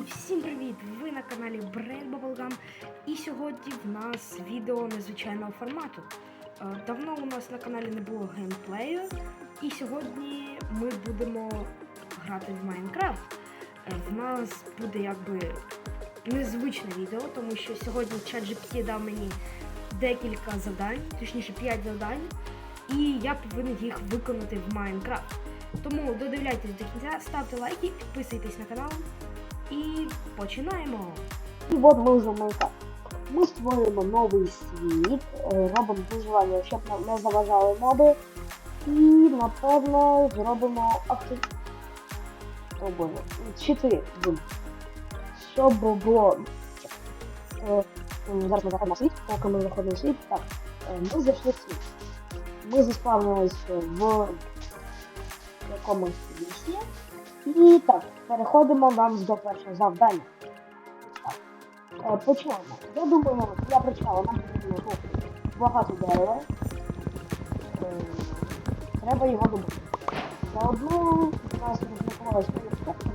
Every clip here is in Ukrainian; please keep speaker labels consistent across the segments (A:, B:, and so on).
A: І всім привіт! Ви на каналі Brand Bubblegum. І сьогодні в нас відео незвичайного формату. Е, Давно у нас на каналі не було геймплею, і сьогодні ми будемо грати в Майнкрафт. Е, В нас буде якби незвичне відео, тому що сьогодні ChatGPT дав мені декілька завдань, точніше 5 завдань, і я повинен їх виконати в Майнкрафт. Тому додивляйтесь до кінця, ставте лайки, підписуйтесь на канал і починаємо.
B: І от ми вже Майнкрафт. Ми створюємо новий світ, е, робимо виживання, щоб нам не заважали моби. І напевно зробимо актив. О боже, чотири зум. Щоб було. Е, зараз ми заходимо в світ, поки ми заходимо в світ. Так, е, ми зайшли в світ. Ми заспавнилися в якомусь лісі. І так, переходимо вам до першого завдання. Е, Почнемо. Я думаю, я прочитала, нам потрібно багато дерева. Е, Треба його добути. Заодно у нас розблокувалась політика, тому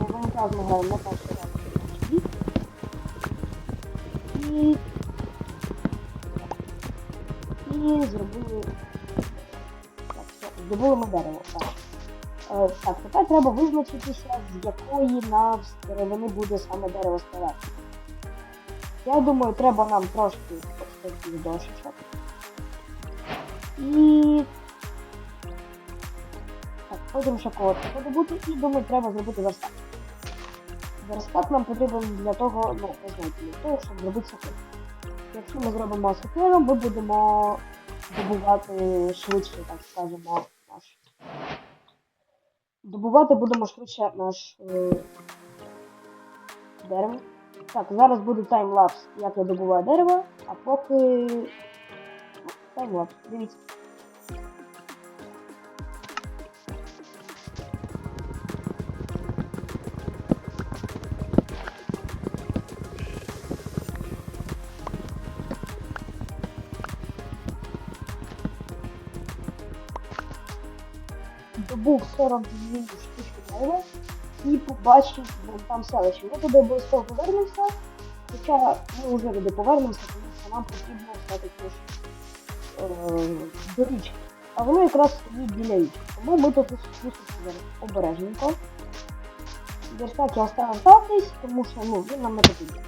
B: ми виноград ми граємо на перший раз. І... І зробили... Так, все, здобули ми дерево. Так. Е, Так, тепер треба визначитися, з якої на деревини буде саме дерево складати. Я думаю, треба нам трошки таких дошечок. І. Так, потім шоколад подобути і думаю, треба зробити верстак. Верстак нам потрібен для того, ну, ви знаєте, для того, щоб зробити сокиру. Якщо ми зробимо сокиру, ми будемо добувати швидше, так скажемо, Добувати будемо швидше наш е, дерево. Так, зараз буде таймлапс, як я добуваю дерево, а поки. Ну, Таймлапс, дивіться. Добув 42 штучки дерева і побачив вон там селище. Ми туди обов'язково повернемося, хоча ми вже туди повернемося, тому що нам потрібно все-таки е, до річки. А воно якраз стоїть біля річки. Тому ми тут зараз обережненько. Верстак я оставив так тому що ну, він нам не потрібен.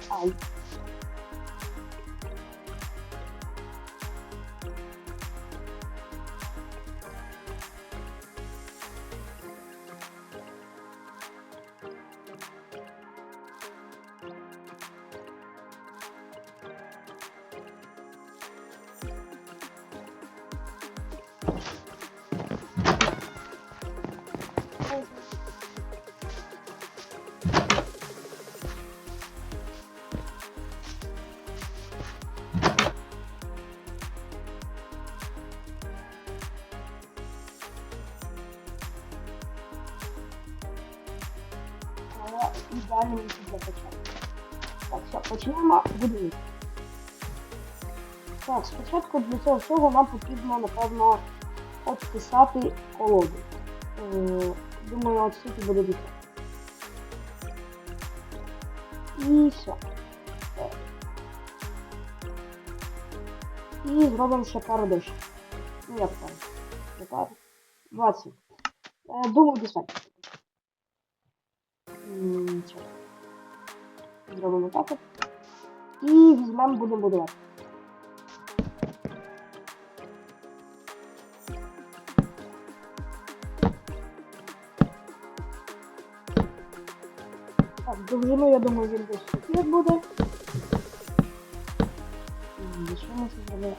B: Ідеальне місце для початку. Так, все, почнемо будівництво. Так, спочатку для цього всього нам потрібно, напевно, обписати колоду. Е, думаю, от стільки буде бігти. І все. І зробимо ще пару дощ. Ну як пару? Пару. 20. Е, думаю, достатньо. Зробимо так. І візьмемо, будемо будувати. Так, довжину, я думаю, він десь такий буде. М, Що ми це зробили?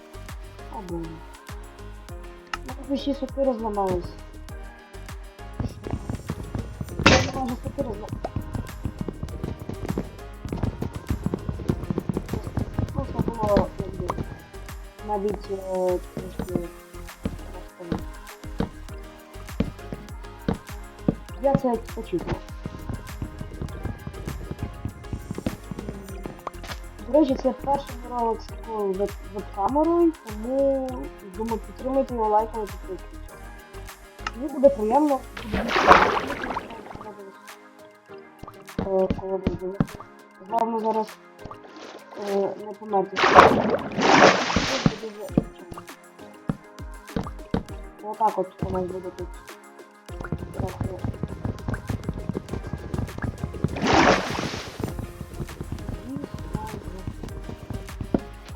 B: О, боже. Ну, ще сокира зламалась. Я майже сокира навіть трошки розповісти. Я це очікував. До речі, це перший ролик з такою веб- веб-камерою, тому думаю, підтримуйте його лайком і підпискою. Мені буде приємно. е, коли. Головне зараз е, не померти. Дуже чесно. Отак от у нас буде тут.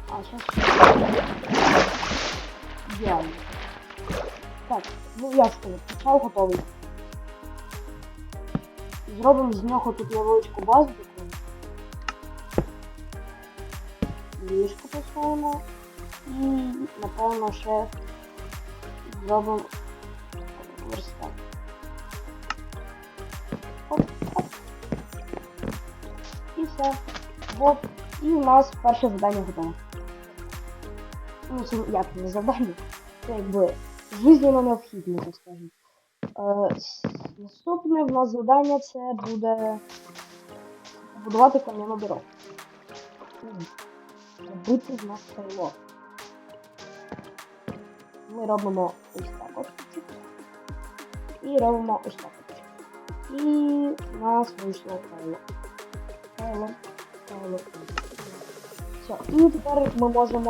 B: А, сейчас Ідеально. Так, ну я скажу, почав готовий. Зробимо з нього тут невеличку базу таку. Ліжко поставимо. І, напевно, ще зробимо верстак. Оп, оп. І все. Вот. І у нас перше завдання готове. Ну, це як не завдання. Це якби жизненно необхідне, так скажемо. Е, наступне в нас завдання це буде побудувати кам'яну дорогу. Зробити з нас село. Ми робимо ось так от. І робимо ось так от. І в нас вийшло файло. Файло, файло. Все. І тепер ми можемо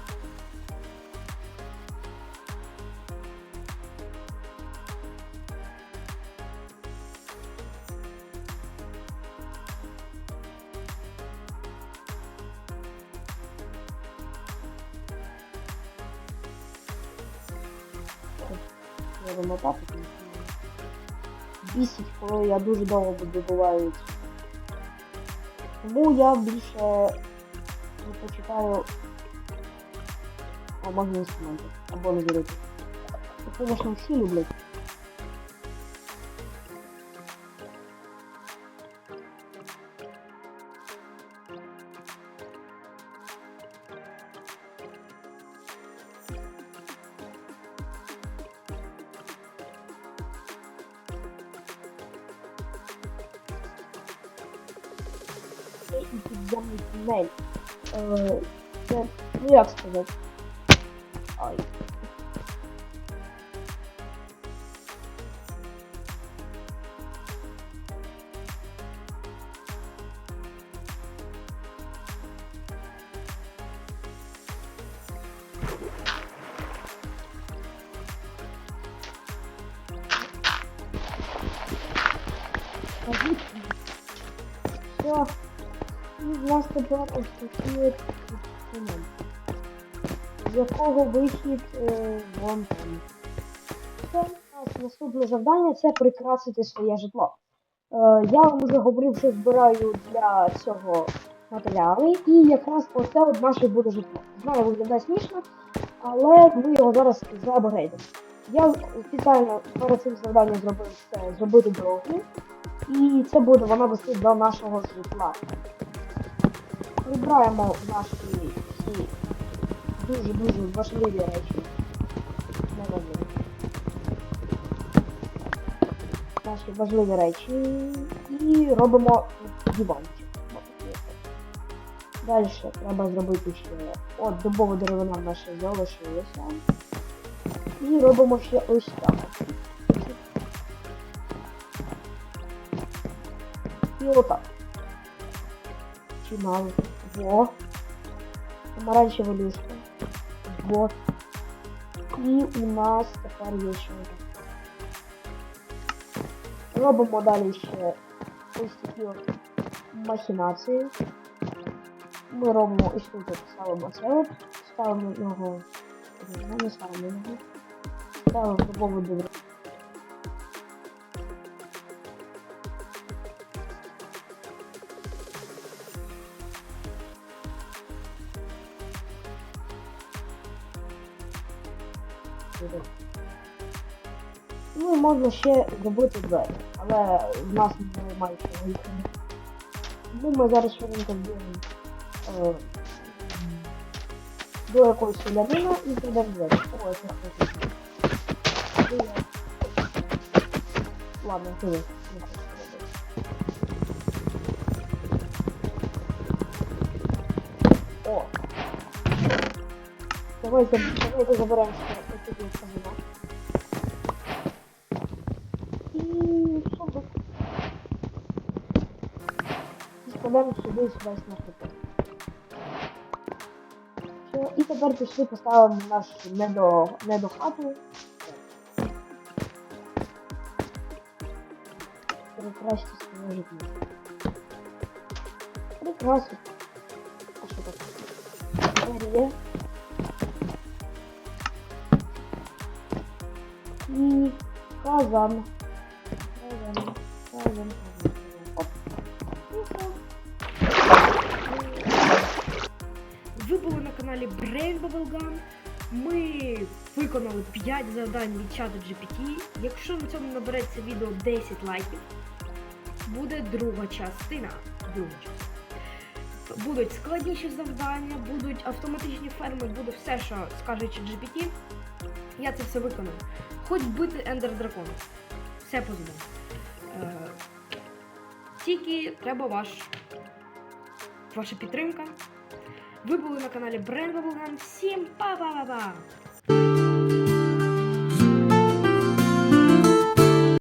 B: робимо так. от. Бісить, коли я дуже довго добуваю. ці. Тому я більше предпочитаю алмазні інструменти або лазерити. Це, звісно, всі люблять. І підземний тунель. Е, це, ну як? Ай. Все. І в нас тепер ось такий з якого вихід е, вон там. Це нас наступне завдання це прикрасити своє житло. Е, я вам вже говорив, що збираю для цього матеріали, і якраз оце от наше буде житло. Знаю, виглядає смішно, але ми його зараз заапгрейдимо. Я спеціально перед цим завданням зробив це зробити дорогу, і це буде вона вести до нашого житла. Прибираємо наші всі дуже-дуже важливі речі. Наші важливі речі. І робимо диванчик. Далі треба зробити ще от дубова деревина в наша залишилася. І робимо ще ось так. І отак. Чимало. Во. Помаранчеве ліжко. Вот. І у нас тепер є ще. Робимо далі ще ось такі. Ми робимо ось тут ставимо це от, ставимо його. Ні, не ставимо його. Ставимо дубову деревину. Можна ще зробити двері, але в нас немає чого їх. Ну, ми зараз швиденько зберемо е, до якоїсь солянина і зробимо двері. Ой, це хорошо. Ладно, ти не. О! Давайте, давайте заберемо Кладемо сюди весь наш. Все, і тепер пішли поставимо наш недо, недохату. Прекрасно сложить Прекрасно. А що таке? Двері. І казан. Казан. Казан. Казан.
A: Brain Bubblegum. Ми виконали 5 завдань від чату GPT. Якщо на цьому набереться відео 10 лайків, буде друга частина. Друга частина. Будуть складніші завдання, будуть автоматичні ферми, буде все, що скаже GPT. Я це все виконую. Хоч бити Ендер Дракона. Все по Е, Тільки треба ваш, ваша підтримка. Ви були на каналі Brand Bubblegum. Всім па-па-па-па!